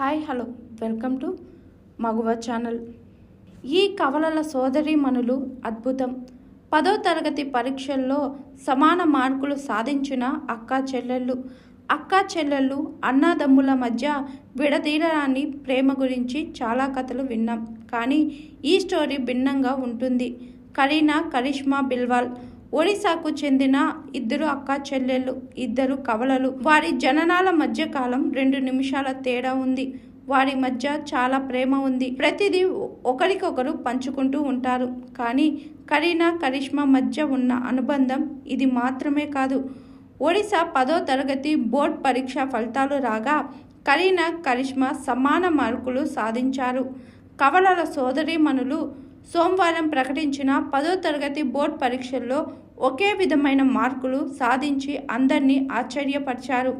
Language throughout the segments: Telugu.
Hi hello. Welcome to Maguva channel. ఈ కవలల సోదరీమణులు అద్భుతం. పదో తరగతి పరీక్షల్లో సమాన మార్కులు సాధించిన అక్కా చెల్లెళ్ళు. అక్కా చెల్లెళ్ళు అన్నాదమ్ముల మధ్య విడదీరరాని ప్రేమ గురించి చాలా కథలు విన్నాం. కానీ ఈ స్టోరీ భిన్నంగా ఉంటుంది. కరీనా కరిష్మా బిల్వాల్ ఒడిశాకు చెందిన ఇద్దరు అక్కా చెల్లెళ్ళు ఇద్దరు కవలలు. వారి జననాల మధ్య కాలం రెండు నిమిషాల తేడా ఉంది. వారి మధ్య చాలా ప్రేమ ఉంది. ప్రతిదీ ఒకరికొకరు పంచుకుంటూ ఉంటారు. కానీ కరీనా కరిష్మా మధ్య ఉన్న అనుబంధం ఇది మాత్రమే కాదు. ఒడిశా పదో తరగతి బోర్డ్ పరీక్ష ఫలితాలు రాగా కరీనా కరిష్మా సమాన మార్కులు సాధించారు. కవలల సోదరీమణులు సోమవారం ప్రకటించిన పదో తరగతి బోర్డ్ పరీక్షల్లో ఒకే విధమైన మార్కులు సాధించి అందరినీ ఆశ్చర్యపరిచారు.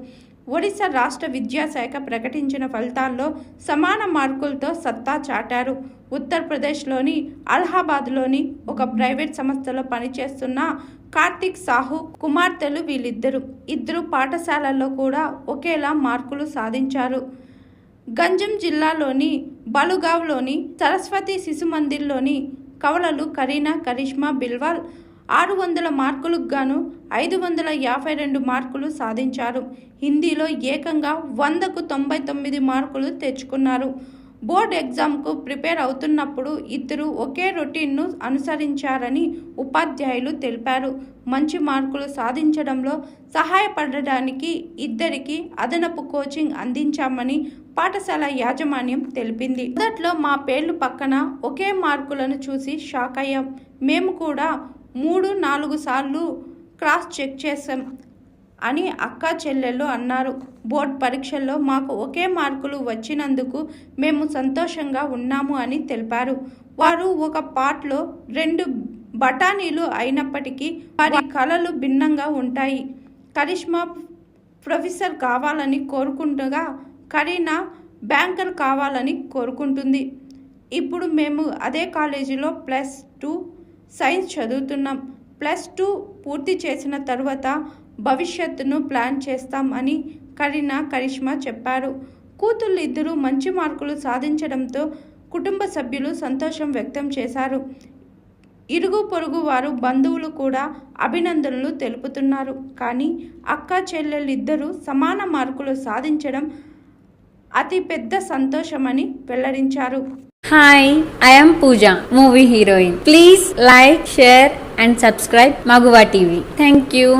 ఒడిశా రాష్ట్ర విద్యాశాఖ ప్రకటించిన ఫలితాల్లో సమాన మార్కులతో సత్తా చాటారు. ఉత్తరప్రదేశ్లోని అలహాబాద్లోని ఒక ప్రైవేట్ సంస్థలో పనిచేస్తున్న కార్తిక్ సాహు కుమార్తెలు వీళ్ళిద్దరు. ఇద్దరు పాఠశాలల్లో కూడా ఒకేలా మార్కులు సాధించారు. గంజం జిల్లాలోని బలుగావ్లోని సరస్వతి శిశు మందిర్లోని కవలలు కరీనా కరిష్మా బిల్వాల్ ఆరు వందల మార్కులకు గాను ఐదు వందల యాభై రెండు మార్కులు సాధించారు. హిందీలో ఏకంగా వందకు తొంభై తొమ్మిది మార్కులు తెచ్చుకున్నారు. బోర్డ్ ఎగ్జామ్కు ప్రిపేర్ అవుతున్నప్పుడు ఇద్దరు ఒకే రొటీన్ను అనుసరించారని ఉపాధ్యాయులు తెలిపారు. మంచి మార్కులు సాధించడంలో సహాయపడడానికి ఇద్దరికి అదనపు కోచింగ్ అందించామని పాఠశాల యాజమాన్యం తెలిపింది. మొదట్లో మా పేర్లు పక్కన ఒకే మార్కులను చూసి షాక్ అయ్యాం. మేము కూడా మూడు నాలుగు సార్లు క్రాస్ చెక్ చేశాం. అని అక్క చెల్లెళ్ళు అన్నారు. బోర్డ్ పరీక్షల్లో మాకు ఒకే మార్కులు వచ్చినందుకు మేము సంతోషంగా ఉన్నాము అని తెలిపారు. వారు ఒక పార్ట్లో రెండు బఠానీలు అయినప్పటికీ వారి కళలు భిన్నంగా ఉంటాయి. కరిష్మా ప్రొఫెసర్ కావాలని కోరుకుంటగా కరీనా బ్యాంకర్ కావాలని కోరుకుంటుంది. ఇప్పుడు మేము అదే కాలేజీలో ప్లస్ టూ సైన్స్ చదువుతున్నాం. ప్లస్ టూ పూర్తి చేసిన తర్వాత భవిష్యత్తును ప్లాన్ చేస్తాం అని కరీనా కరిష్మా చెప్పారు. కూతుళ్ళు ఇద్దరూ మంచి మార్కులు సాధించడంతో కుటుంబ సభ్యులు సంతోషం వ్యక్తం చేశారు. ఇరుగు పొరుగు వారు బంధువులు కూడా అభినందనలు తెలుపుతున్నారు. కానీ అక్క చెల్లెలిద్దరూ సమాన మార్కులు సాధించడం అతి పెద్ద సంతోషమని వెల్లడించారు. Hi I'm Pooja movie heroine please like share and subscribe Maguva TV thank you.